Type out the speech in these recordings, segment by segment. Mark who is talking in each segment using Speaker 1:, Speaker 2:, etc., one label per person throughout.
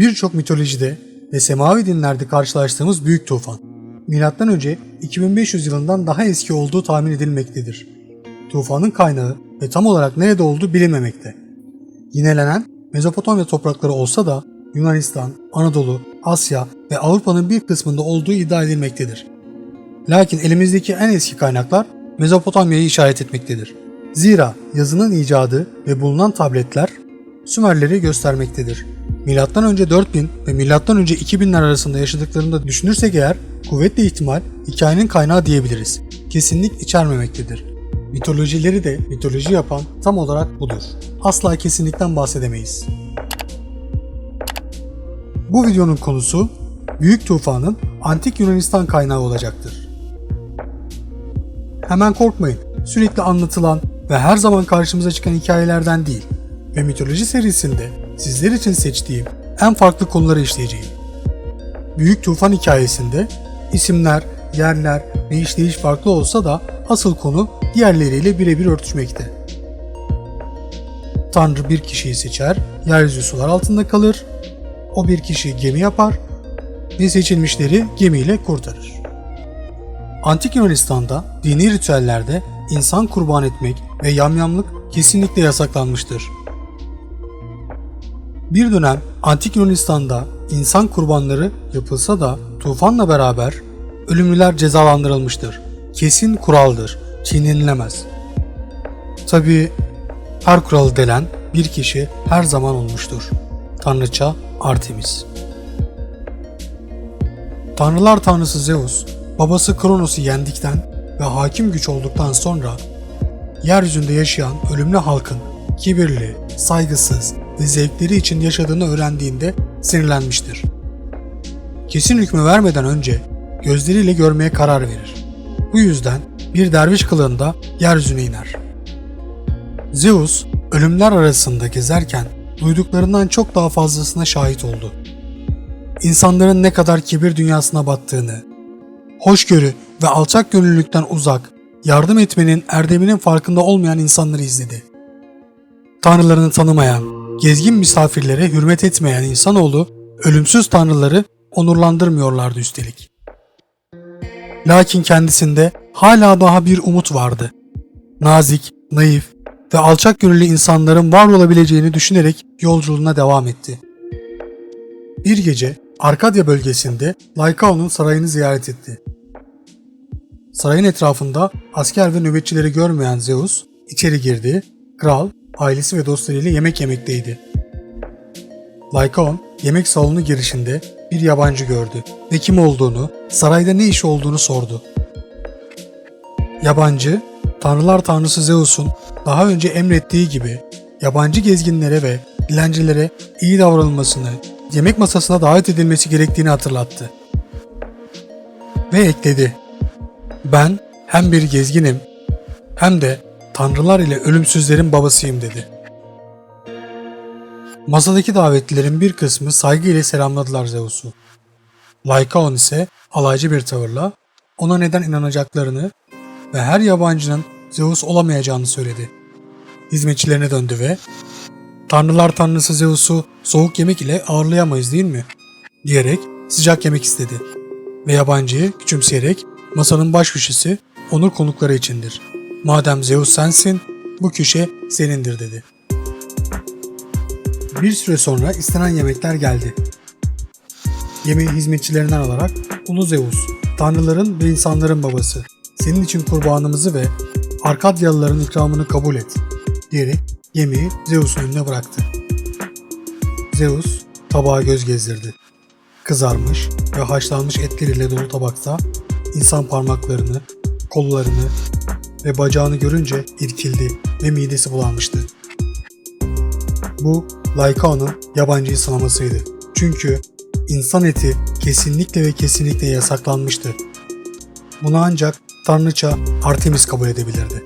Speaker 1: Birçok mitolojide ve semavi dinlerde karşılaştığımız büyük tufan, M.Ö. 2500 yılından daha eski olduğu tahmin edilmektedir. Tufanın kaynağı ve tam olarak nerede olduğu bilinmemekte. Yinelenen Mezopotamya toprakları olsa da Yunanistan, Anadolu, Asya ve Avrupa'nın bir kısmında olduğu iddia edilmektedir. Lakin elimizdeki en eski kaynaklar Mezopotamya'yı işaret etmektedir. Zira yazının icadı ve bulunan tabletler Sümerleri göstermektedir. Önce 4000 ve önce 2000'ler arasında yaşadıklarını da düşünürsek eğer kuvvetli ihtimal hikayenin kaynağı diyebiliriz. Kesinlik içermemektedir. Mitolojileri de mitoloji yapan tam olarak budur. Asla kesinlikten bahsedemeyiz. Bu videonun konusu Büyük Tufan'ın Antik Yunanistan kaynağı olacaktır. Hemen korkmayın. Sürekli anlatılan ve her zaman karşımıza çıkan hikayelerden değil ve mitoloji serisinde sizler için seçtiğim en farklı konuları işleyeceğim. Büyük Tufan hikayesinde isimler, yerler ve işleyiş farklı olsa da asıl konu diğerleriyle birebir örtüşmekte. Tanrı bir kişiyi seçer, yeryüzü sular altında kalır, o bir kişi gemi yapar ve seçilmişleri gemiyle kurtarır. Antik Yunanistan'da dini ritüellerde insan kurban etmek ve yamyamlık kesinlikle yasaklanmıştır. Bir dönem Antik Yunanistan'da insan kurbanları yapılsa da tufanla beraber ölümlüler cezalandırılmıştır. Kesin kuraldır, çiğnenilemez. Tabi her kuralı delen bir kişi her zaman olmuştur. Tanrıça Artemis. Tanrılar tanrısı Zeus, babası Kronos'u yendikten ve hakim güç olduktan sonra yeryüzünde yaşayan ölümlü halkın kibirli, saygısız ve zevkleri için yaşadığını öğrendiğinde sinirlenmiştir. Kesin hükmü vermeden önce gözleriyle görmeye karar verir. Bu yüzden bir derviş kılığında yeryüzüne iner. Zeus, ölümler arasında gezerken duyduklarından çok daha fazlasına şahit oldu. İnsanların ne kadar kibir dünyasına battığını, hoşgörü ve alçak gönüllülükten uzak, yardım etmenin erdeminin farkında olmayan insanları izledi. Tanrılarını tanımayan, gezgin misafirlere hürmet etmeyen insanoğlu, ölümsüz tanrıları onurlandırmıyorlardı üstelik. Lakin kendisinde hala daha bir umut vardı. Nazik, naif ve alçak gönüllü insanların var olabileceğini düşünerek yolculuğuna devam etti. Bir gece Arkadya bölgesinde Lycaon'un sarayını ziyaret etti. Sarayın etrafında asker ve nöbetçileri görmeyen Zeus içeri girdi, kral, ailesi ve dostlarıyla yemek yemekteydi. Lycaon yemek salonu girişinde bir yabancı gördü ve kim olduğunu, sarayda ne iş olduğunu sordu. Yabancı, Tanrılar Tanrısı Zeus'un daha önce emrettiği gibi yabancı gezginlere ve dilencilere iyi davranılmasını, yemek masasına davet edilmesi gerektiğini hatırlattı. Ve ekledi. Ben hem bir gezginim hem de tanrılar ile ölümsüzlerin babasıyım dedi. Masadaki davetlilerin bir kısmı saygı ile selamladılar Zeus'u. Lycaon ise alaycı bir tavırla ona neden inanacaklarını ve her yabancının Zeus olamayacağını söyledi. Hizmetçilerine döndü ve Tanrılar tanrısı Zeus'u soğuk yemek ile ağırlayamayız değil mi? diyerek sıcak yemek istedi. Ve yabancıyı küçümseyerek masanın baş köşesi onur konukları içindir. Madem Zeus sensin, bu köşe senindir dedi. Bir süre sonra istenen yemekler geldi. Yemeği hizmetçilerinden alarak Ulu Zeus, tanrıların ve insanların babası, senin için kurbanımızı ve Arkadyalıların ikramını kabul et diyerek yemeği Zeus'un önüne bıraktı. Zeus tabağa göz gezdirdi. Kızarmış ve haşlanmış etleriyle dolu tabakta insan parmaklarını, kollarını ve bacağını görünce irkildi ve midesi bulanmıştı. Bu Lycaon'un yabancıyı sınamasıydı. Çünkü insan eti kesinlikle ve kesinlikle yasaklanmıştı. Bunu ancak tanrıça Artemis kabul edebilirdi.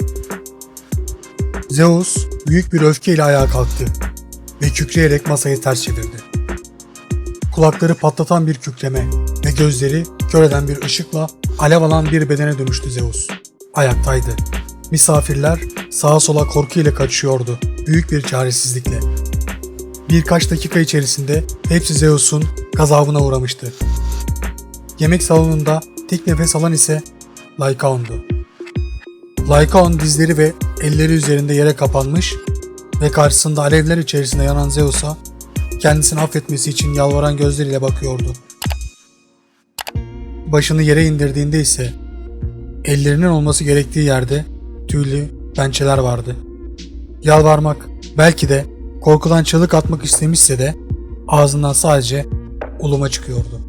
Speaker 1: Zeus büyük bir öfkeyle ayağa kalktı ve kükreyerek masayı ters çevirdi. Kulakları patlatan bir kükreme ve gözleri kör eden bir ışıkla alev alan bir bedene dönüştü Zeus. Ayaktaydı. Misafirler sağa sola korku ile kaçıyordu. Büyük bir çaresizlikle. Birkaç dakika içerisinde hepsi Zeus'un gazabına uğramıştı. Yemek salonunda tek nefes alan ise Lycaon'du. Lycaon dizleri ve elleri üzerinde yere kapanmış ve karşısında alevler içerisinde yanan Zeus'a kendisini affetmesi için yalvaran gözleriyle bakıyordu. Başını yere indirdiğinde ise ellerinin olması gerektiği yerde tüylü pençeler vardı. Yalvarmak, belki de korkudan çığlık atmak istemişse de ağzından sadece uluma çıkıyordu.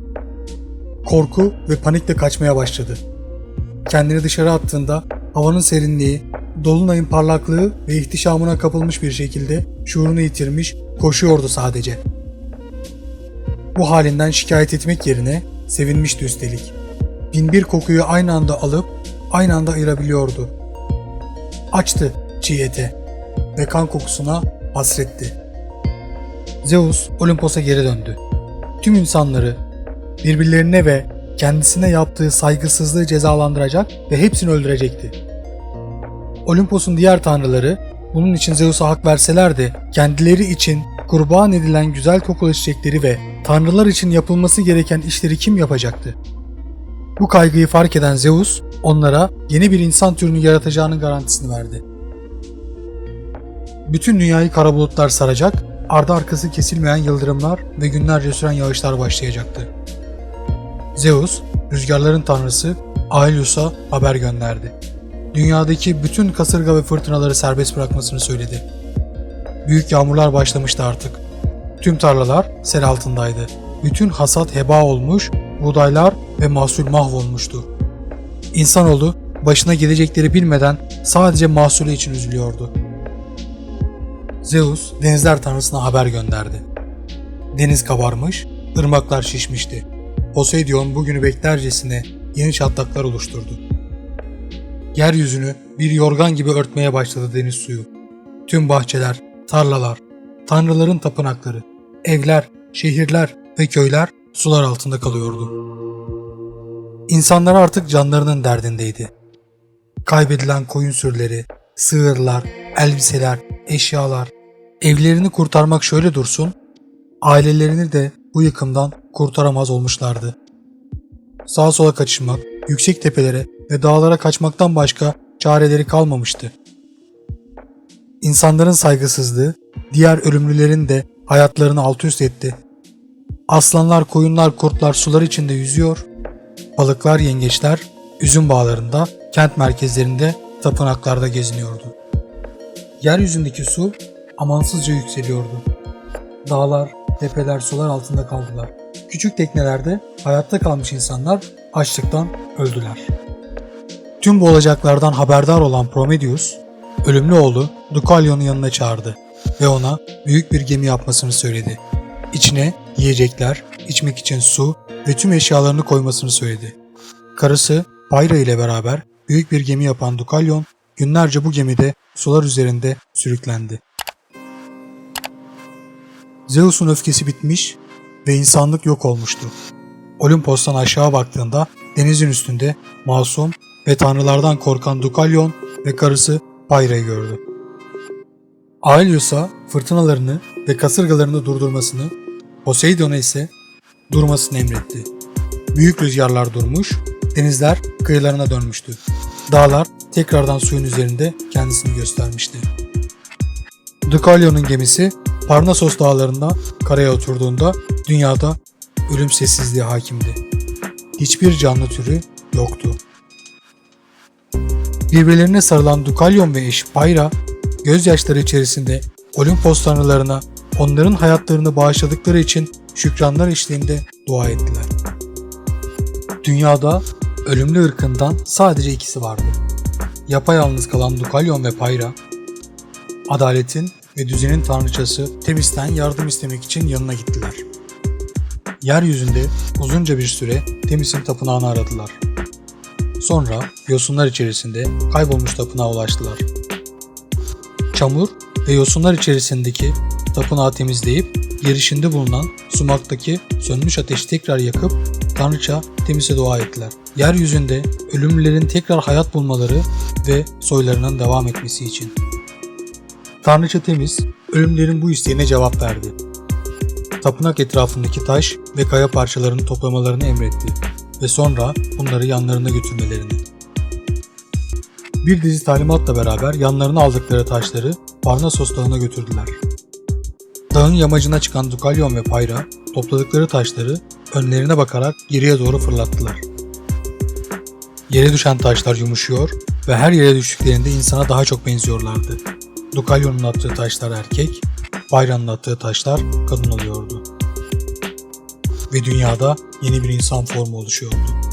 Speaker 1: Korku ve panikle kaçmaya başladı. Kendini dışarı attığında havanın serinliği, dolunayın parlaklığı ve ihtişamına kapılmış bir şekilde şuurunu yitirmiş, koşuyordu sadece. Bu halinden şikayet etmek yerine sevinmişti üstelik. Binbir kokuyu aynı anda alıp aynı anda ayırabiliyordu. Açtı çiğ ete ve kan kokusuna hasretti. Zeus Olimpos'a geri döndü. Tüm insanları birbirlerine ve kendisine yaptığı saygısızlığı cezalandıracak ve hepsini öldürecekti. Olimpos'un diğer tanrıları bunun için Zeus'a hak verseler de kendileri için kurban edilen güzel kokulu çiçekleri ve tanrılar için yapılması gereken işleri kim yapacaktı? Bu kaygıyı fark eden Zeus onlara yeni bir insan türünü yaratacağının garantisini verdi. Bütün dünyayı kara bulutlar saracak, ardı arkası kesilmeyen yıldırımlar ve günlerce süren yağışlar başlayacaktı. Zeus, rüzgarların tanrısı Aelius'a haber gönderdi. Dünyadaki bütün kasırga ve fırtınaları serbest bırakmasını söyledi. Büyük yağmurlar başlamıştı artık. Tüm tarlalar sel altındaydı. Bütün hasat heba olmuş, buğdaylar ve mahsul mahvolmuştu. İnsanoğlu başına gelecekleri bilmeden sadece mahsulü için üzülüyordu. Zeus denizler tanrısına haber gönderdi. Deniz kabarmış, ırmaklar şişmişti. Poseidon bugünü beklercesine yeni çatlaklar oluşturdu. Yeryüzünü bir yorgan gibi örtmeye başladı deniz suyu. Tüm bahçeler, tarlalar, tanrıların tapınakları, evler, şehirler ve köyler sular altında kalıyordu. İnsanlar artık canlarının derdindeydi. Kaybedilen koyun sürüleri, sığırlar, elbiseler, eşyalar, evlerini kurtarmak şöyle dursun, ailelerini de bu yıkımdan kurtaramaz olmuşlardı. Sağa sola kaçışmak, yüksek tepelere ve dağlara kaçmaktan başka çareleri kalmamıştı. İnsanların saygısızlığı diğer ölümlülerin de hayatlarını alt üst etti. Aslanlar, koyunlar, kurtlar sular içinde yüzüyor, balıklar, yengeçler üzüm bağlarında, kent merkezlerinde, tapınaklarda geziniyordu. Yeryüzündeki su amansızca yükseliyordu. Dağlar, tepeler sular altında kaldılar. Küçük teknelerde hayatta kalmış insanlar açlıktan öldüler. Tüm bu olacaklardan haberdar olan Prometheus, ölümlü oğlu Deucalion'u yanına çağırdı ve ona büyük bir gemi yapmasını söyledi. İçine yiyecekler, içmek için su ve tüm eşyalarını koymasını söyledi. Karısı Pyra ile beraber büyük bir gemi yapan Deucalion günlerce bu gemide sular üzerinde sürüklendi. Zeus'un öfkesi bitmiş ve insanlık yok olmuştu. Olimpos'tan aşağı baktığında denizin üstünde masum ve tanrılardan korkan Deucalion ve karısı Pyra'yı gördü. Aelius'a fırtınalarını ve kasırgalarını durdurmasını, Poseidon'a ise durmasını emretti. Büyük rüzgarlar durmuş, denizler kıyılarına dönmüştü. Dağlar tekrardan suyun üzerinde kendisini göstermişti. Deucalion'un gemisi Parnasos dağlarında karaya oturduğunda dünyada ölüm sessizliği hakimdi. Hiçbir canlı türü yoktu. Birbirlerine sarılan Deucalion ve eşi Pyra, gözyaşları içerisinde Olimpos tanrılarına onların hayatlarını bağışladıkları için şükranlar eşliğinde dua ettiler. Dünyada ölümlü ırkından sadece ikisi vardı. Yapayalnız kalan Deucalion ve Pyra, adaletin ve düzenin tanrıçası Temis'ten yardım istemek için yanına gittiler. Yeryüzünde uzunca bir süre Temis'in tapınağını aradılar. Sonra yosunlar içerisinde kaybolmuş tapınağa ulaştılar. Çamur ve yosunlar içerisindeki tapınağı temizleyip girişinde bulunan sumaktaki sönmüş ateşi tekrar yakıp Tanrıça Temis'e dua ettiler. Yeryüzünde ölümlülerin tekrar hayat bulmaları ve soylarının devam etmesi için. Tanrıça Temiz, ölümlerin bu isteğine cevap verdi. tapınak etrafındaki taş ve kaya parçalarını toplamalarını emretti ve sonra bunları yanlarına götürmelerini. Bir dizi talimatla beraber yanlarına aldıkları taşları Parnasos Dağı'na götürdüler. Dağın yamacına çıkan Dukalyon ve Payra topladıkları taşları önlerine bakarak geriye doğru fırlattılar. Yere düşen taşlar yumuşuyor ve her yere düştüklerinde insana daha çok benziyorlardı. Dukalyon'un attığı taşlar erkek, Payra'nın attığı taşlar kadın oluyordu. Ve dünyada yeni bir insan formu oluşuyordu.